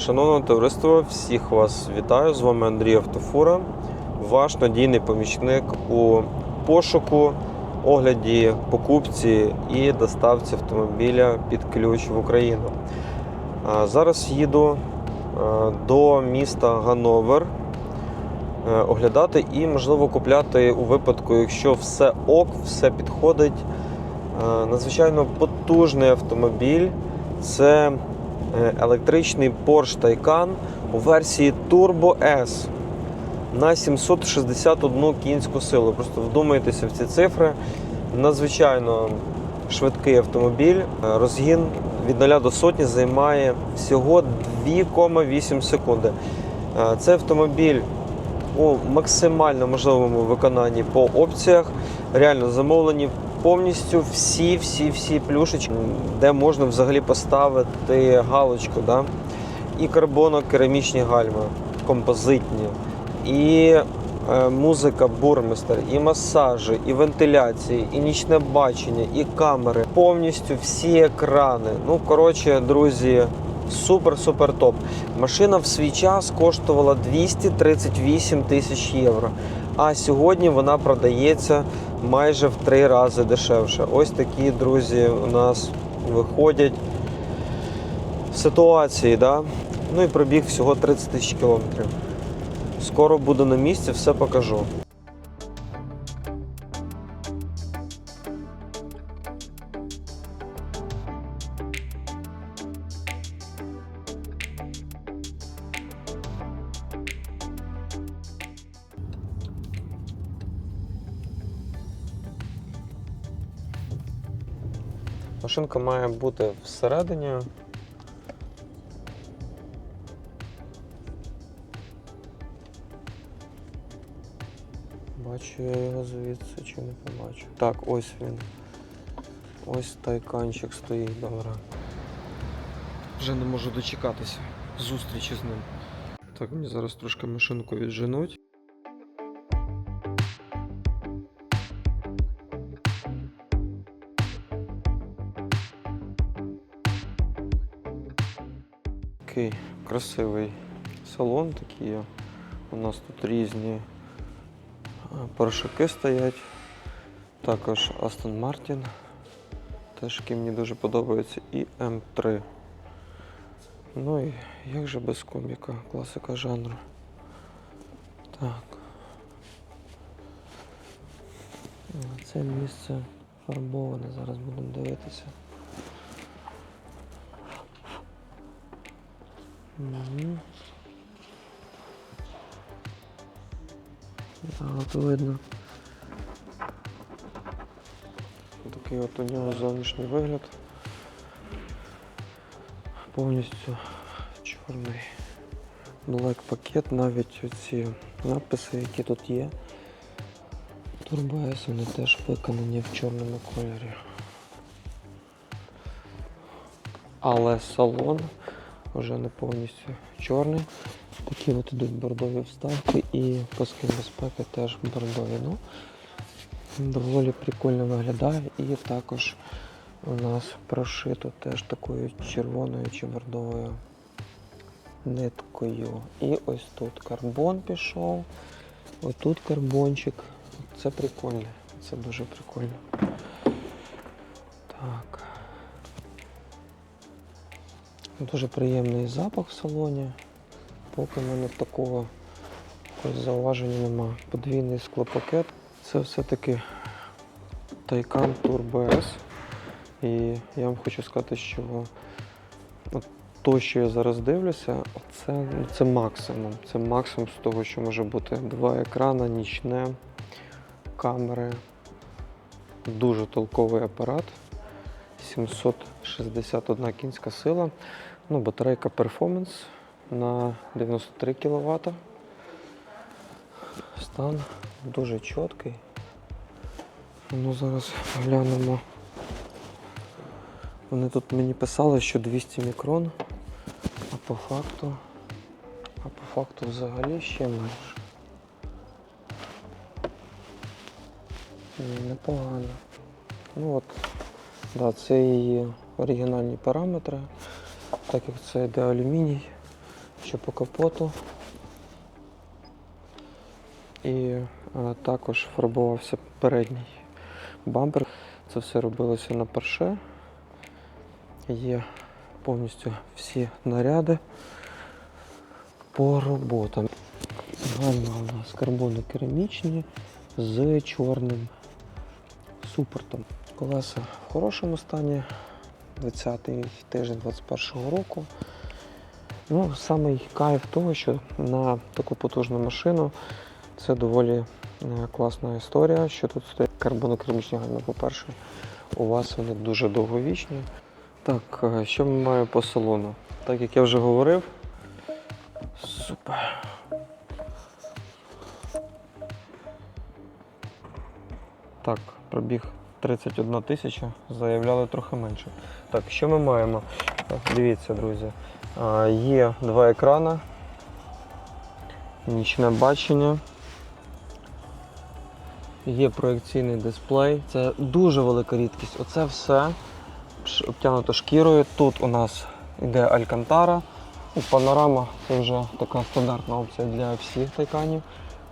Шановне товариство, всіх вас вітаю. З вами Андрій Автофура, ваш надійний помічник у пошуку, огляді, покупці і доставці автомобіля під ключ в Україну. Зараз їду до міста Ганновер е, оглядати і, можливо, купляти у випадку, якщо все ок, все підходить. Надзвичайно потужний автомобіль. Це електричний Porsche Taycan у версії Turbo S на 761 кінську силу. Просто вдумайтеся в ці цифри. Надзвичайно швидкий автомобіль. Е, Розгін від 0 до сотні займає всього 2,8 секунди. Е, Цей автомобіль у максимально можливому виконанні по опціях. Реально замовлені повністю всі, всі, всі плюшечки, де можна взагалі поставити галочку. Да? І карбоно-керамічні гальми, композитні, і е, музика бурмистер, і масажі, і вентиляції, і нічне бачення, і камери. Повністю всі екрани. Ну, коротше, друзі, супер-супер топ. Машина в свій час коштувала 238 тисяч євро. А сьогодні вона продається майже в три рази дешевше. Ось такі друзі у нас виходять ситуації. Да? Ну і пробіг всього 30 тисяч кілометрів. Скоро буду на місці, все покажу. Машинка має бути всередині. Бачу я його звідси чи не побачу. Так, ось він. Ось тайканчик стоїть, добре. Вже не можу дочекатися зустрічі з ним. Так, мені зараз трошки машинку відженуть. Такий красивий салон такий. є. У нас тут різні е, стоять. Також Aston Martin. Теж який мені дуже подобається. І М3. Ну і як же без коміка, класика жанру. Так. Це місце фарбоване, зараз будемо дивитися. Угу. Так, от видно. Такий от у нього зовнішній вигляд. Повністю чорний Black пакет, навіть оці надписи, які тут є. S, вони теж виконані в чорному кольорі. Але салон вже не повністю чорний. Такі от ідуть бордові вставки і паски безпеки теж бордові. Ну, доволі прикольно виглядає і також у нас прошито теж такою червоною чи бордовою ниткою. І ось тут карбон пішов, отут карбончик. Це прикольно, це дуже прикольно. Так. Дуже приємний запах в салоні. Поки в мене такого зауваження нема. Подвійний склопакет. Це все-таки Taycan Turbo S. І я вам хочу сказати, що от то, що я зараз дивлюся, це, ну, це максимум. Це максимум з того, що може бути. Два екрана, нічне, камери. Дуже толковий апарат. 761 кінська сила. Ну, батарейка Performance на 93 кВт. Стан дуже чіткий. Ну, зараз глянемо. Вони тут мені писали, що 200 мікрон, а по факту, а по факту взагалі ще менше. Непогано. Ну от, да, це її оригінальні параметри, так як це йде алюміній, що по капоту. І е, також фарбувався передній бампер. Це все робилося на перше. Є повністю всі наряди по роботам. Гальма у нас карбонокерамічні з чорним супортом. Колеса в хорошому стані. 20-й тиждень 21-го року. Ну, самий кайф того, що на таку потужну машину це доволі е, класна історія, що тут стоять карбонокерамічні гальма, по-перше, у вас вони дуже довговічні. Так, е, що ми маємо по салону? Так як я вже говорив. Супер. Так, пробіг 31 тисяча, заявляли трохи менше. Так, що ми маємо? Дивіться, друзі. Є два екрана, нічне бачення. Є проекційний дисплей. Це дуже велика рідкість. Оце все обтягнуто шкірою. Тут у нас йде Алькантара. Панорама це вже така стандартна опція для всіх тайканів.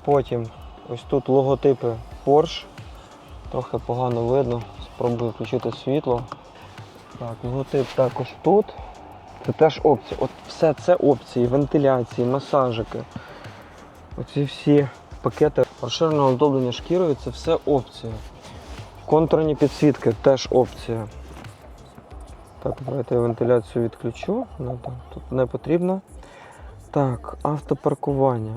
Потім ось тут логотипи Porsche. Трохи погано видно. Спробую включити світло. Так, логотип також тут. Це теж опції. От все це опції, вентиляції, масажики. Оці всі пакети розширеного оздоблення шкірою це все опція. Контурні підсвітки теж опція. Так, давайте я вентиляцію відключу. Тут не потрібно. Так, автопаркування.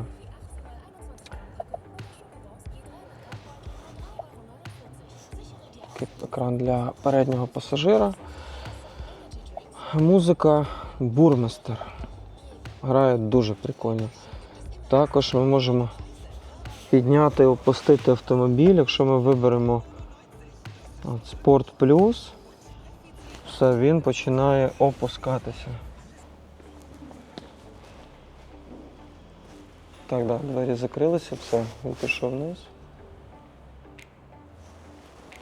Екран для переднього пасажира. Музика Бурмистер. Грає дуже прикольно. Також ми можемо підняти і опустити автомобіль, якщо ми виберемо от, Sport Plus, все, він починає опускатися. Так, да, двері закрилися, все, він пішов вниз.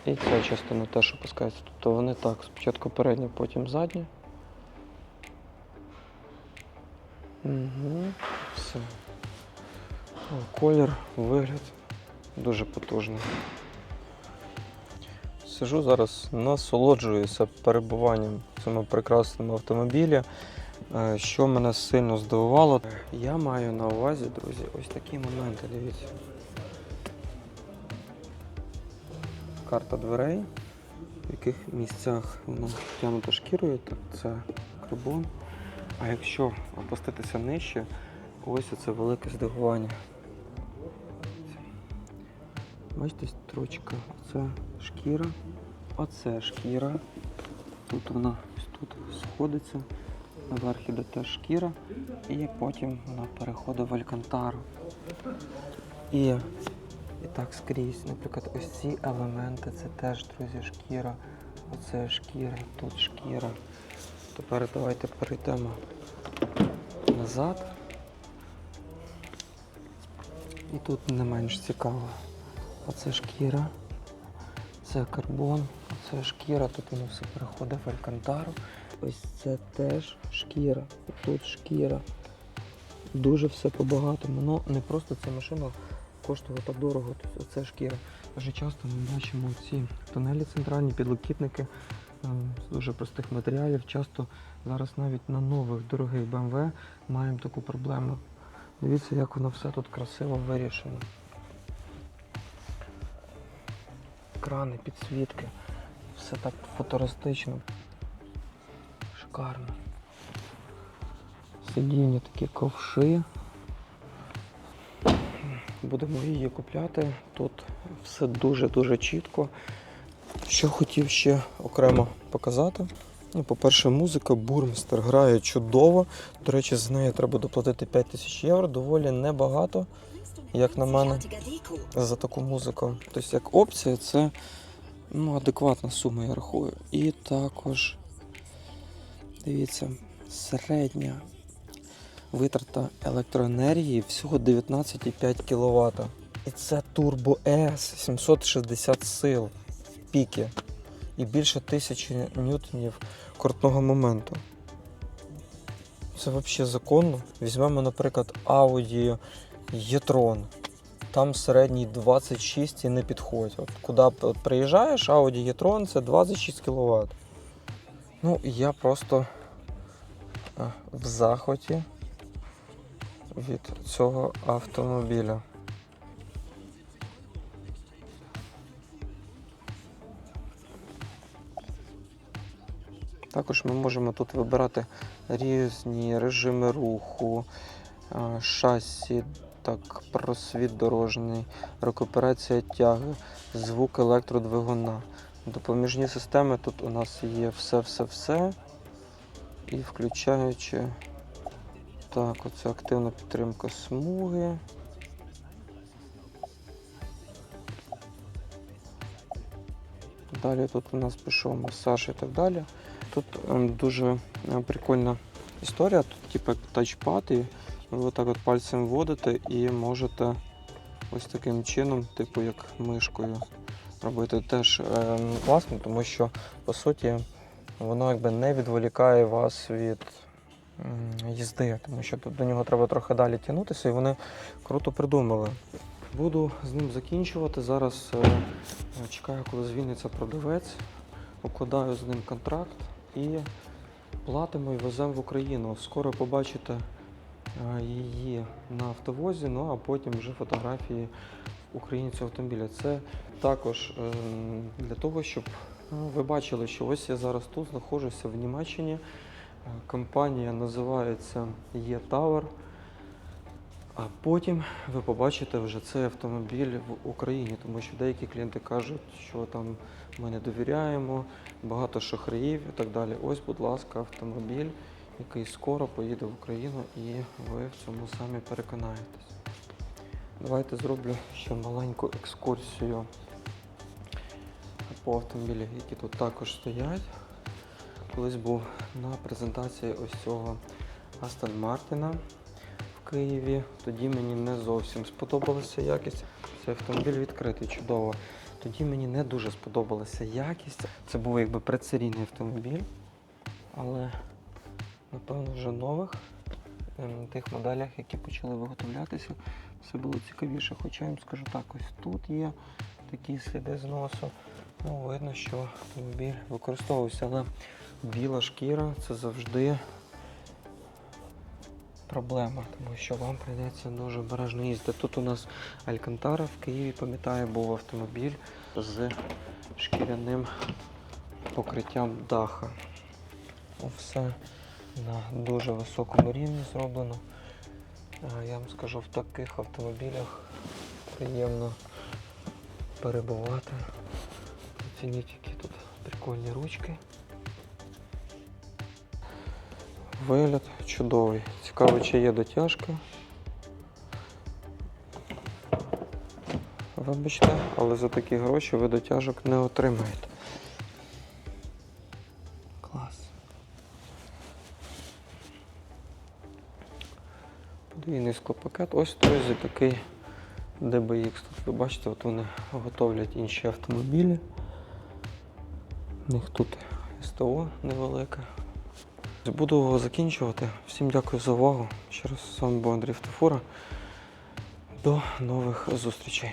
І ця частина теж опускається. Тобто вони так, спочатку передня, потім задня. Угу, все. О, колір, вигляд дуже потужний. Сижу зараз, насолоджуюся перебуванням в цьому прекрасному автомобілі. Е, Що мене сильно здивувало, я маю на увазі, друзі, ось такі моменти, дивіться. Карта дверей, в яких місцях вона втягнута шкірою, так це карбон. А якщо опуститися нижче, ось це велике здивування. Бачите, строчка, оце шкіра, оце шкіра. Тут вона ось тут сходиться, наверх іде теж шкіра, і потім вона переходить в алькантару. І, і так скрізь, наприклад, ось ці елементи це теж, друзі, шкіра. Оце шкіра, тут шкіра. Тепер давайте перейдемо назад. І тут не менш цікаво. Оце шкіра, це карбон, оце шкіра, тут воно все переходить в алькантару. Ось це теж шкіра. Тут шкіра. Дуже все по-багатому. Ну не просто ця машина коштує так дорого. Оце шкіра. Дуже часто ми бачимо ці тунелі центральні, підлокітники е, з дуже простих матеріалів. Часто зараз навіть на нових дорогих BMW маємо таку проблему. Дивіться, як воно все тут красиво вирішено. Крани, підсвітки. Все так футуристично. Шикарно. Сидіння такі ковши. Будемо її купляти. Тут все дуже-дуже чітко. Що хотів ще окремо показати. Ну, По-перше, музика Бурмістер грає чудово. До речі, з нею треба доплатити 5 тисяч євро, доволі небагато, як на мене, за таку музику. Тобто, як опція, це ну, адекватна сума, я рахую. І також, дивіться, середня витрата електроенергії всього 19,5 кВт. І це Turbo S 760 сил в піки і більше тисячі ньютонів крутного моменту. Це взагалі законно. Візьмемо, наприклад, Audi e-tron. Там середній 26 і не підходить. От куди от приїжджаєш, Audi e-tron це 26 кВт. Ну, я просто е, в захваті від цього автомобіля. Також ми можемо тут вибирати різні режими руху, е, шасі, так, просвіт дорожній, рекуперація тяги, звук електродвигуна. Допоміжні системи тут у нас є все-все-все. І включаючи так, оце активна підтримка смуги. Далі тут у нас пішов масаж і так далі. Тут ем, дуже е, прикольна історія. Тут типу тачпад, і ви отак от пальцем вводите і можете ось таким чином, типу як мишкою, робити теж ем, класно, тому що по суті воно якби не відволікає вас від їзди, тому що тут до нього треба трохи далі тягнутися, і вони круто придумали. Буду з ним закінчувати. Зараз е, чекаю, коли звільниться продавець, укладаю з ним контракт і платимо і веземо в Україну. Скоро побачите е, її на автовозі, ну а потім вже фотографії в Україні цього автомобіля. Це також е, для того, щоб е, ви бачили, що ось я зараз тут знаходжуся в Німеччині. Компанія називається E-Tower. А потім ви побачите вже цей автомобіль в Україні, тому що деякі клієнти кажуть, що там ми не довіряємо, багато шахраїв і так далі. Ось, будь ласка, автомобіль, який скоро поїде в Україну, і ви в цьому самі переконаєтесь. Давайте зроблю ще маленьку екскурсію по автомобілях, які тут також стоять. Колись був на презентації ось цього Астон Мартіна в Києві. Тоді мені не зовсім сподобалася якість. Цей автомобіль відкритий, чудово. Тоді мені не дуже сподобалася якість. Це був якби предсерійний автомобіль, але напевно вже нових ем, тих моделях, які почали виготовлятися, все було цікавіше. Хоча я їм скажу так, ось тут є такі сліди зносу. Ну, видно, що автомобіль використовувався, але біла шкіра це завжди проблема, тому що вам прийдеться дуже обережно їздити. Тут у нас Алькантара в Києві, пам'ятаю, був автомобіль з шкіряним покриттям даха. Все на дуже високому рівні зроблено. Я вам скажу, в таких автомобілях приємно перебувати. Оцініть, які тут прикольні ручки. Вигляд чудовий. Цікаво, чи є дотяжка. Вибачте, але за такі гроші ви дотяжок не отримаєте. Клас. Подвійний склопакет. Ось той такий DBX. Тут ви бачите, от вони готовлять інші автомобілі. У них тут СТО невелике. Буду закінчувати. Всім дякую за увагу. Ще раз з вами був Андрій Фтофура. До нових зустрічей.